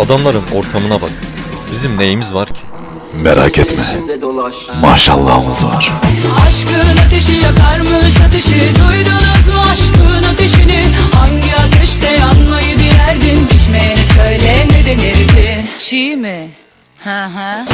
Adamların ortamına bak. Bizim neyimiz var ki? Merak etme. Maşallahımız var. Aşkın ateşi yakarmış ateşi duydunuz mu aşkın ateşini? Hangi ateşte yanmayı dilerdin pişmeyene söyle ne denirdi? Çiğ mi? Ha ha.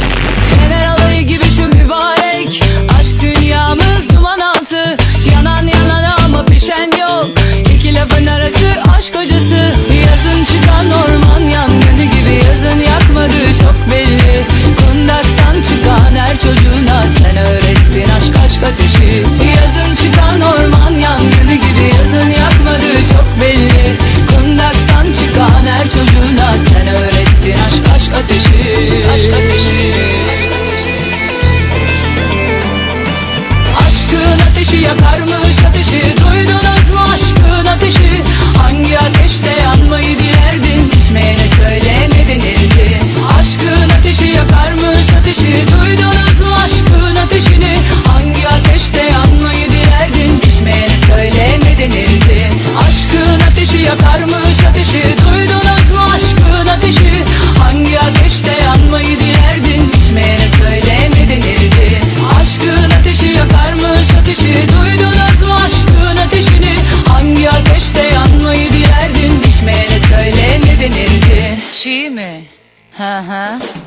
में। हाँ हाँ।